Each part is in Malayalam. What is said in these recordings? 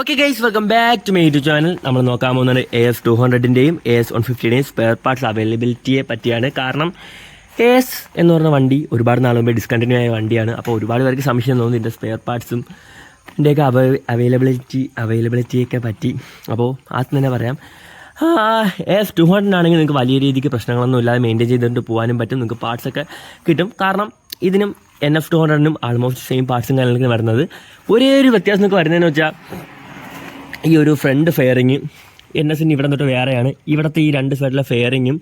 Okay guys welcome back to my YouTube channel നമ്മൾ നോക്കാൻ പോകുന്നത് എ എസ് ടു ഹൺഡ്രഡിന്റെയും എ എസ് വൺ ഫിഫ്റ്റീന്റെയും സ്പെയർ പാർട്സ് അവൈലബിലിറ്റിയെ പറ്റിയാണ്. കാരണം എ എസ് എന്ന് പറഞ്ഞ വണ്ടി ഒരുപാട് നാൾ മുമ്പേ ഡിസ്കണ്ടിന്യൂ ആയ വണ്ടിയാണ്. അപ്പോൾ ഒരുപാട് പേർക്ക് സംശയം തോന്നുന്നു ഇതിന്റെ സ്പെയർ പാർട്സും ഇതിന്റെയൊക്കെ അവ അവൈലബിലിറ്റി അവൈലബിലിറ്റിയൊക്കെ പറ്റി. അപ്പോൾ ആദ്യം തന്നെ പറയാം. എ എസ് ടു ഹൺഡ്രഡ് ആണെങ്കിൽ നിങ്ങൾക്ക് വലിയ രീതിക്ക് പ്രശ്നങ്ങളൊന്നും ഇല്ലാതെ മെയിന്റെയിൻ ചെയ്തുകൊണ്ട് പോകാനും പറ്റും. നിങ്ങൾക്ക് പാർട്സൊക്കെ കിട്ടും. കാരണം ഇതിനും എൻ എഫ് ടു ഹൺഡ്രഡിനും ആൾമോസ്റ്റ് സെയിം പാർട്സും കാര്യങ്ങളൊക്കെ വരുന്നത്. ഒരേ ഒരു വ്യത്യാസം നിങ്ങൾക്ക് വരുന്നതെന്ന് വെച്ചാൽ ഈ ഒരു ഫ്രണ്ട് ഫെയറിങ് എൻ എസിന് ഇവിടെ തൊട്ട് വേറെയാണ്. ഇവിടുത്തെ ഈ രണ്ട് സൈഡിലെ ഫെയറിങ്ങും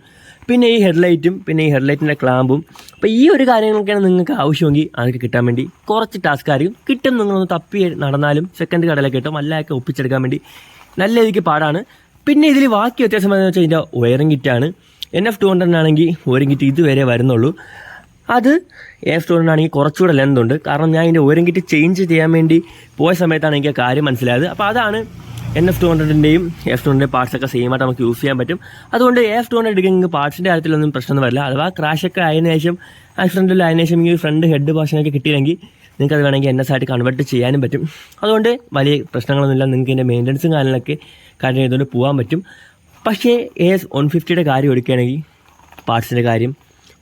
പിന്നെ ഈ ഹെഡ്ലൈറ്റും പിന്നെ ഈ ഹെഡ്ലൈറ്റിന്റെ ക്ലാമ്പും അപ്പോൾ ഈ ഒരു കാര്യങ്ങളൊക്കെയാണ് നിങ്ങൾക്ക് ആവശ്യമെങ്കിൽ അതൊക്കെ കിട്ടാൻ വേണ്ടി കുറച്ച് ടാസ്ക് ആയിരിക്കും കിട്ടും. നിങ്ങളൊന്ന് തപ്പി നടന്നാലും സെക്കൻഡ് കടയിലൊക്കെ കിട്ടും അല്ലൊക്കെ ഒപ്പിച്ചെടുക്കാൻ വേണ്ടി നല്ല രീതിക്ക് പാടാണ്. പിന്നെ ഇതിൽ ബാക്കി വ്യത്യാസം എന്താണെന്ന് വെച്ചാൽ ഇതിന്റെ വയറിംഗ് കിറ്റാണ് എൻ എഫ് ടു ഹൺഡ്രഡിനാണെങ്കിൽ വയറിംഗ് കിറ്റ് ഇതുവരെ വരുന്നുള്ളൂ. അത് എഫ് ടു ഹൺഡ്രഡിനാണെങ്കിൽ കുറച്ചുകൂടെ ലെന്ത് ഉണ്ട്. കാരണം ഞാൻ ഇതിന്റെ വയറിംഗ് കിറ്റ് ചേഞ്ച് ചെയ്യാൻ വേണ്ടി പോയ സമയത്താണ് എനിക്ക് കാര്യം മനസ്സിലായത്. അപ്പോൾ അതാണ് എൻ എഫ് ടു ഹൺഡ്രഡിന്റെയും എഫ് ടു ഹൺഡ്രഡ് പാർട്സ് ഒക്കെ സെയിം ആയിട്ട് നമുക്ക് യൂസ് ചെയ്യാൻ പറ്റും. അതുകൊണ്ട് എഫ് ടു ഹൺഡ്രഡ് എടുക്കുന്ന പാർട്സിന്റെ കാര്യത്തിലൊന്നും പ്രശ്നമൊന്നും വരില്ല. അഥവാ ക്രാഷ് ഒക്കെ ആയതിനു ശേഷം ആക്സിഡന്റിൽ ആയതിനു ശേഷം ഈ ഫ്രണ്ട് ഹെഡ് പോർഷനൊക്കെ കിട്ടിയില്ലെങ്കിൽ നിങ്ങൾക്ക് അത് വേണമെങ്കിൽ എൻ എസ് ആയിട്ട് കൺവേർട്ട് ചെയ്യാനും പറ്റും. അതുകൊണ്ട് വലിയ പ്രശ്നങ്ങളൊന്നുമില്ല. നിങ്ങൾക്ക് ഇതിന്റെ മെയിന്റനൻസും കാര്യങ്ങളൊക്കെ കാര്യം ചെയ്തുകൊണ്ട് പോകാൻ പറ്റും. പക്ഷേ എ എസ് വൺ ഫിഫ്റ്റിയുടെ കാര്യം എടുക്കുകയാണെങ്കിൽ പാർട്സിന്റെ കാര്യം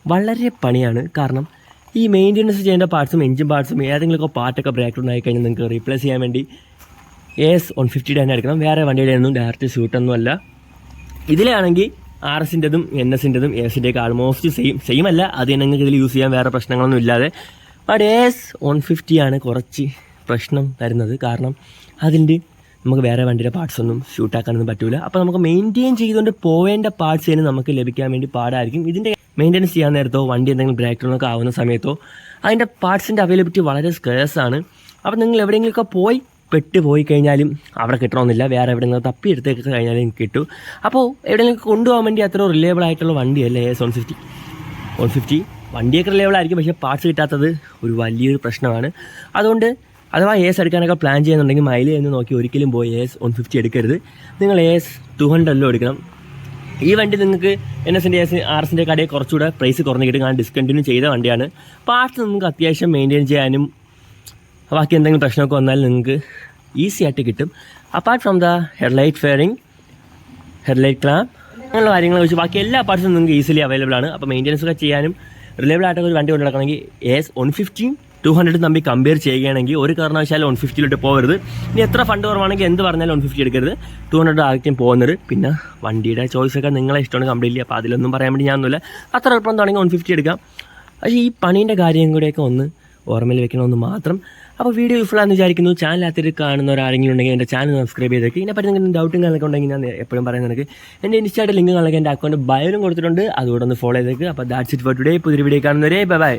വളരെ പണിയാണ്. കാരണം ഈ മെയിന്റനൻസ് ചെയ്യേണ്ട പാർട്സും എഞ്ചിൻ പാർട്സും ഏതെങ്കിലുമൊക്കെ പാർട്ടൊക്കെ ബ്രേക്ക് ഡൗൺ ആയി കഴിഞ്ഞാൽ നിങ്ങൾക്ക് റീപ്ലേസ് ചെയ്യാൻ വേണ്ടി എസ് വൺ ഫിഫ്റ്റി തന്നെ എടുക്കണം. വേറെ വണ്ടിയുടെ ഒന്നും ഡയറക്റ്റ് സ്യൂട്ടൊന്നും അല്ല. ഇതിലാണെങ്കിൽ ആർ എസിന്റെതും എൻ എസിന്റെതും എ എസിന്റെയൊക്കെ ആൾമോസ്റ്റ് സെയിം സെയിം അല്ല. അത് നിങ്ങൾക്ക് ഇതിൽ യൂസ് ചെയ്യാൻ വേറെ പ്രശ്നങ്ങളൊന്നും ഇല്ലാതെ. ബട്ട് എ എസ് വൺ ഫിഫ്റ്റിയാണ് കുറച്ച് പ്രശ്നം തരുന്നത്. കാരണം അതിന്റെ നമുക്ക് വേറെ വണ്ടിയുടെ പാർട്സ് ഒന്നും ഷൂട്ടാക്കാനൊന്നും പറ്റൂല. അപ്പോൾ നമുക്ക് മെയിന്റെയിൻ ചെയ്തുകൊണ്ട് പോവേണ്ട പാർട്സ് തന്നെ നമുക്ക് ലഭിക്കാൻ വേണ്ടി പാടായിരിക്കും. ഇതിന്റെ മെയിന്റെനൻസ് ചെയ്യാൻ നേരത്തോ വണ്ടി എന്തെങ്കിലും ബ്രേക്ക് ഡൗൺ ഒക്കെ ആവുന്ന സമയത്തോ അതിന്റെ പാർട്സിന്റെ അവൈലബിലിറ്റി വളരെ സ്കേഴ്സ് ആണ്. അപ്പോൾ നിങ്ങൾ എവിടെയെങ്കിലുമൊക്കെ പോയി പെട്ട് പോയി കഴിഞ്ഞാലും അവിടെ കിട്ടണമെന്നില്ല. വേറെ എവിടെയെങ്കിലും തപ്പി എടുത്തേക്ക് കഴിഞ്ഞാലും കിട്ടും. അപ്പോൾ എവിടെയെങ്കിലും കൊണ്ടുപോകാൻ വേണ്ടി അത്ര റിലയബിൾ ആയിട്ടുള്ള വണ്ടിയല്ലേ S one fifty one fifty വണ്ടിയൊക്കെ റിലയബിൾ ആയിരിക്കും പക്ഷേ പാർട്സ് കിട്ടാത്തത് ഒരു വലിയൊരു പ്രശ്നമാണ്. അതുകൊണ്ട് അഥവാ എസ് എടുക്കാനൊക്കെ പ്ലാൻ ചെയ്യുന്നുണ്ടെങ്കിൽ മൈലേജ് എന്ന് നോക്കി ഒരിക്കലും പോയി എസ് വൺ ഫിഫ്റ്റി എടുക്കരുത്. നിങ്ങൾ എസ് ടു ഹൺഡ്രഡിലോ എടുക്കണം. ഈ വണ്ടി നിങ്ങൾക്ക് എൻ എസിന്റെ എസ് ആർ എസിന്റെ കടയിൽ കുറച്ചുകൂടെ പ്രൈസ് കുറഞ്ഞ് കിട്ടും. കാരണം ഡിസ്കണ്ടിന്യൂ ചെയ്ത വണ്ടിയാണ്. പാർട്സ് നിങ്ങൾക്ക് അത്യാവശ്യം മെയിന്റെയിൻ ചെയ്യാനും ബാക്കി എന്തെങ്കിലും പ്രശ്നമൊക്കെ വന്നാൽ നിങ്ങൾക്ക് ഈസി ആയിട്ട് കിട്ടും. Apart from the headlight fairing headlight clamp അങ്ങനെയുള്ള കാര്യങ്ങൾ വെച്ച് ബാക്കി എല്ലാ പാർട്സും നിങ്ങൾക്ക് ഈസിലി അവൈലബിൾ ആണ്. അപ്പോൾ മെയിന്റനൻസ് ഒക്കെ ചെയ്യാനും റിലയബിൾ ആയിട്ടൊക്കെ ഒരു വണ്ടി കൊണ്ട് നടക്കണമെങ്കിൽ എസ് വൺ ഫിഫ്റ്റിയും ടു ഹൺഡ്രഡ് തമ്മിൽ കമ്പയർ ചെയ്യുകയാണെങ്കിൽ ഒരു കാരണവശാലും വൺ ഫിഫ്റ്റിയിലോട്ട് പോകരുത്. ഇനി എത്ര ഫണ്ട് കുറവാണെങ്കിൽ എന്ത് പറഞ്ഞാലും വൺ ഫിഫ്റ്റി എടുക്കരുത്. ടു ഹൺഡ്രഡ് ആദ്യം പോകുന്നത്. പിന്നെ വണ്ടിയുടെ ചോയ്സ് ഒക്കെ നിങ്ങളെ ഇഷ്ടമാണ് കംപ്ലീറ്റ്ലി അപ്പോൾ അതിലൊന്നും പറയാൻ വേണ്ടി ഞാനൊന്നുമില്ല. അത്ര എളുപ്പം തുടങ്ങി വൺ ഫിഫ്റ്റി എടുക്കാം. പക്ഷേ ഈ പണീന്റെ കാര്യം കൂടെയൊക്കെ ഒന്ന് ഓർമ്മയിൽ വെക്കണമെന്ന് മാത്രം അപ്പോൾ വീഡിയോ യൂസ്ഫുൾ ആണെന്ന് വിചാരിക്കുന്നു. ചാനൽ അത്തിരി കാണുന്നവരാരെങ്കിലും ഉണ്ടെങ്കിൽ എന്റെ ചാനൽ സബ്സ്ക്രൈബ് ചെയ്തേക്ക്. ഇതിനെപ്പറ്റി നിങ്ങൾക്ക് ഡൗട്ടും കാര്യങ്ങളൊക്കെ ഉണ്ടെങ്കിൽ ഞാൻ എപ്പോഴും പറയുന്നത് എനിക്ക് എന്റെ ഇൻസ്റ്റായിട്ട് ലിങ്ക് കാണാൻ എന്റെ അക്കൗണ്ട് ബയോലും കൊടുത്തിട്ടുണ്ട്. അതുകൂടെ ഒന്ന് ഫോളോ ചെയ്തേക്ക്. അപ്പോൾ ദാറ്റ്സ് ഇറ്റ് ഫോർ ടുഡേ പുതിയ വീഡിയോ കാണുന്നവരെ ബൈ ബൈ